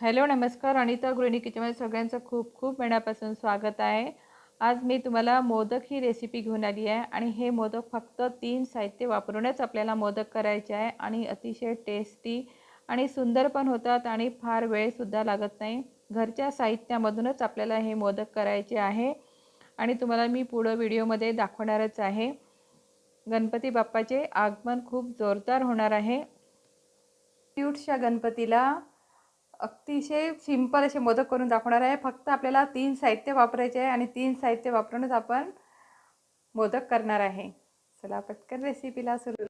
Hello नमस्कार. अनिता गृहिणी किचनमध्ये सगळ्यांचं खूप खूप वेळापासून स्वागत आहे. आज मी तुम्हाला मोदक ही रेसिपी घेऊन आली आहे आणि हे मोदक फक्त तीन साहित्य वापरूनच आपल्याला मोदक करायचे आहे आणि अतिशय टेस्टी आणि सुंदर पण होतात आणि फार वेळसुद्धा लागत नाही. घरच्या साहित्यामधूनच आपल्याला हे मोदक करायचे आहे आणि तुम्हाला मी पुढं व्हिडिओमध्ये दाखवणारच आहे. गणपती बाप्पाचे आगमन खूप जोरदार होणार आहे. क्यूटच्या गणपतीला अतिशय सिंपल असे मोदक करून दाखवणार आहे. फक्त आपल्याला तीन साहित्य वापरायचे आहे आणि तीन साहित्य वापरूनच आपण मोदक करणार आहे. चला पटकन रेसिपीला सुरू.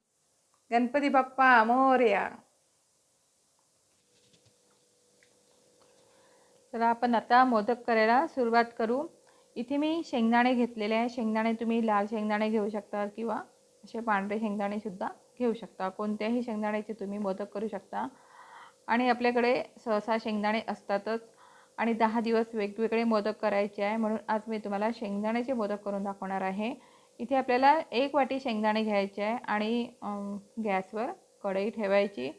गणपती बाप्पा मोर्या. चला आपण आता मोदक करायला सुरुवात करू. इथे मी शेंगदाणे घेतलेले आहे. शेंगदाणे तुम्ही लाल शेंगदाणे घेऊ शकता किंवा असे पांढरे शेंगदाणेसुद्धा घेऊ शकता. कोणत्याही शेंगदाण्याचे तुम्ही मोदक करू शकता. आणि आपल्याकडे सहसा शेंगदाणे असतातच. आणि दहा दिवस वेगवेगळे मोदक करायचे आहे. म्हणून आज मी तुम्हाला शेंगदाण्याचे मोदक करून दाखवणार आहे. इथे आपल्याला एक वाटी शेंगदाणे घ्यायचे आहे आणि गॅसवर कढई ठेवायची.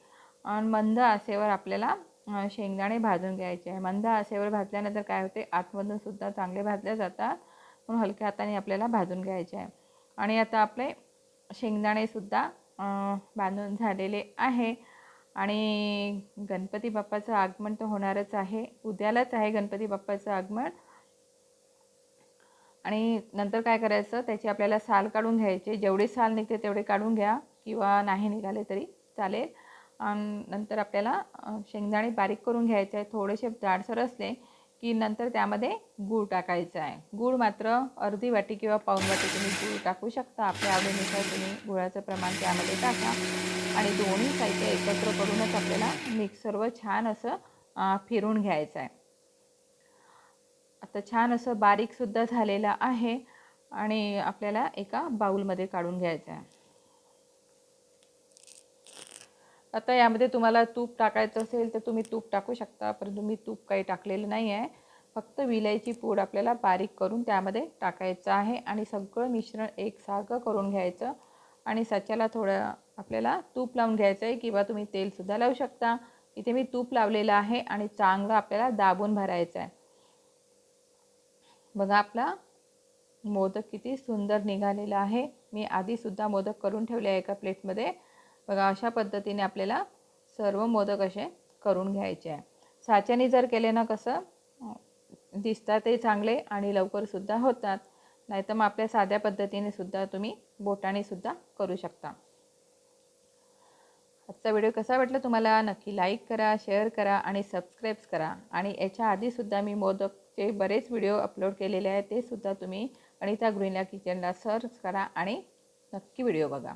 आणि मंद आसेवर आपल्याला शेंगदाणे भाजून घ्यायचे आहे. मंद आसेवर भाजल्यानंतर काय होते? आतमधून सुद्धा चांगले भाजले जातात. म्हणून हलक्या हाताने आपल्याला भाजून घ्यायचे आहे. आणि आता आपले शेंगदाणेसुद्धा बांधून झालेले आहे. आणि गणपती बाप्पाचं आगमन तर होणारच आहे. उद्यालाच आहे गणपती बाप्पाचं आगमन. आणि नंतर काय करायचं त्याची आपल्याला साल काढून घ्यायचे. जेवढे साल निघते तेवढे काढून घ्या किंवा नाही निघाले तरी चालेल. नंतर आपल्याला शेंगदाणे बारीक करून घ्यायचे आहे थोडेसे जाडसर असले की नंतर त्यामध्ये गूळ टाकायचं आहे. गूळ मात्र अर्धी वाटी किंवा पाऊन वाटी तुम्ही गूळ टाकू शकता. आपल्या आवडीनुसार तुम्ही गुळाचं प्रमाण त्यामध्ये टाका. आणि दोन्ही साहित्य एकत्र करूनच आपल्याला मिक्सरवर छान असं फिरून घ्यायचं आहे. आता छान असं बारीकसुद्धा झालेलं आहे. आणि आपल्याला एका बाऊलमध्ये काढून घ्यायचं आहे. आता यामध्ये तुम्हाला तूप टाकायचं असेल तर तुम्ही तूप टाकू शकता परंतु मी तूप काही टाकलेलं नाही आहे. फक्त विलायची पूड आपल्याला बारीक करून त्यामध्ये टाकायचं आहे आणि सगळं मिश्रण एकसारखं करून घ्यायचं आणि साच्याला थोडं आपल्याला तूप लावून घ्यायचं आहे किंवा तुम्ही तेलसुद्धा लावू शकता. इथे मी तूप लावलेलं आहे आणि चांगलं आपल्याला दाबून भरायचं आहे. बघा आपला मोदक किती सुंदर निघालेला आहे. मी आधीसुद्धा मोदक करून ठेवले आहे एका प्लेटमध्ये. बघा अशा पद्धतीने आपल्याला सर्व मोदक असे करून घ्यायचे आहे. साच्याने जर केले ना कसं दिसतातही चांगले आणि लवकरसुद्धा होतात. नाहीतर मग आपल्या साध्या पद्धतीने सुद्धा तुम्ही बोटाने सुद्धा करू शकता. आजचा व्हिडिओ कसा वाटला तुम्हाला? नक्की लाईक करा शेअर करा आणि सबस्क्राईब्स करा. आणि याच्या आधीसुद्धा मी मोदकचे बरेच व्हिडिओ अपलोड केलेले आहेत ते सुद्धा तुम्ही अनिता गृहिण्या किचनला सर्च करा आणि नक्की व्हिडिओ बघा.